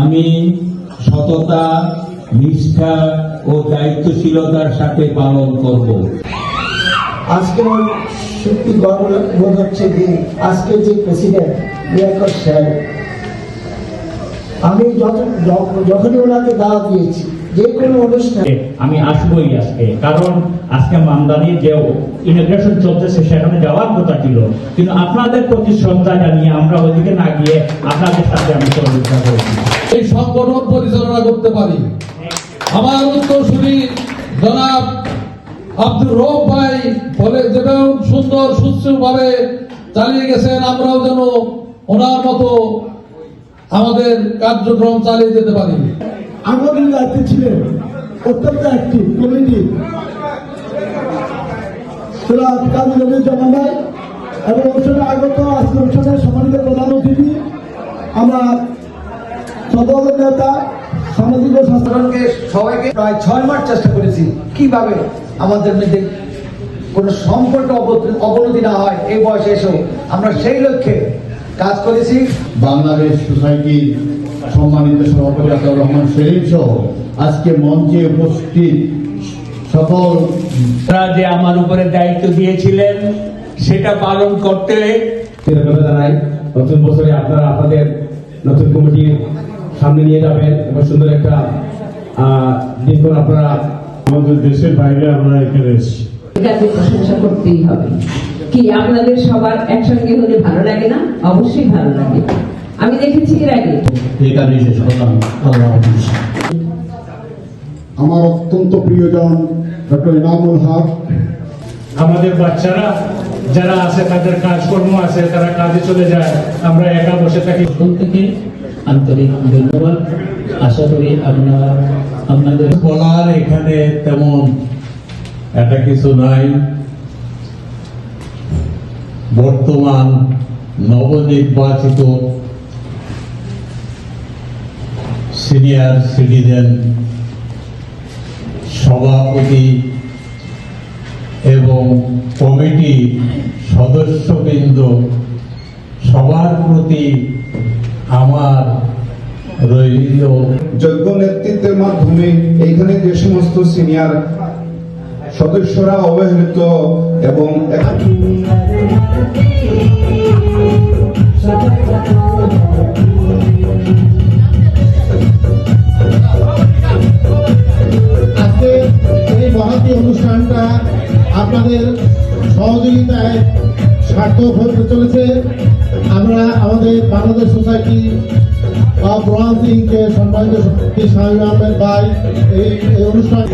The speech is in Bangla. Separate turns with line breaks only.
আমি সততা, নিষ্ঠা ও দায়িত্বশীলতার সাথে পালন করব।
আজকে সত্যি গর্ব বোধ হচ্ছে যে আজকে যে প্রেসিডেন্ট সাহেব, আমি যখনই ওনাকে দাওয়া দিয়েছি যে কোনো অনুষ্ঠানে
আমি আসবোই আজকে কারণ আজকে মামদানির যে ইমিগ্রেশন চলতেছে সেখানে যাওয়ার কথা ছিল। কিন্তু আপনাদের প্রতি শ্রদ্ধা জানিয়ে আমরা ওইদিকে না গিয়ে আপনাদের সাথে আমি সহযোগিতা করেছি।
এই সংগঠন পরিচালনা করতে পারি। আমার উত্তরসূরি জনাব আব্দুর রব ভাই বলে যেরকম সুন্দর সুস্থভাবে চালিয়ে গেছেন আমরাও যেন ওনার মতো আমাদের কার্যক্রম চালিয়ে যেতে পারি।
আমাদের দায়িত্বে ছিলেন অত্যন্ত অ্যাক্টিভ কমিটি সুরাত কাজী রবি জামান এবং অনুষ্ঠানে আগত আজকে অনুষ্ঠানের সম্মানিত প্রধান অতিথি, আমরা সামাজিক
সবাইকে প্রায় ছয় মাস চেষ্টা করেছি কীভাবে আমাদের মধ্যে কোনো সম্পর্ক অবনতি না হয়, এই বয়সে এসেও আমরা সেই লক্ষ্যে কাজ করেছি।
বাংলাদেশ সোসাইটির সম্মানিত সভাপতি আতাউর রহমান সেলিম সহ আজকে মঞ্চে উপস্থিত সকল
যে আমার উপরে দায়িত্ব দিয়েছিলেন সেটা পালন করতে
জানাই নতুন বছরে আপনারা আপনাদের নতুন কমিটির সামনে নিয়ে যাবেন। এবং সুন্দর একটা দিনক্ষণ আপনারা
আমাদের দেশের বাইরে আমরা এখানে এসেছি।
এটাকে প্রশংসা করতেই হবে। কি আপনাদের সবার একসঙ্গে হলে ভালো লাগে না? অবশ্যই ভালো লাগে। এর আগে।
আমার অত্যন্ত প্রিয়জন ডক্টর ইনামুল হক।
আমাদের বাচ্চারা যারা আছে তাদের কাজকর্ম আছে তারা কাজে চলে যায় আমরা একা বসে থাকি।
থেকে আন্তরিক ধন্যবাদ। আশা করি আপনারা আপনাদের
বলার এখানে তেমন একটা কিছু নাই। বর্তমান নবনির্বাচিত সিনিয়র সিটিজেন সভাপতি এবং কমিটি সদস্যবৃন্দ সবার প্রতি আমার রইল।
যোগ্য নেতৃত্বের মাধ্যমে এইখানে যে সমস্ত সিনিয়র সদস্যরা অবহেলিত এবং
অনুষ্ঠানটা আপনাদের সহযোগিতায় সার্থক হতে চলেছে। আমরা আমাদের বাংলাদেশ সোসাইটি অফ ব্রোঞ্জ ইনকে সম্মানিত সভাপতি শামীম আহমেদ ভাই, এই অনুষ্ঠান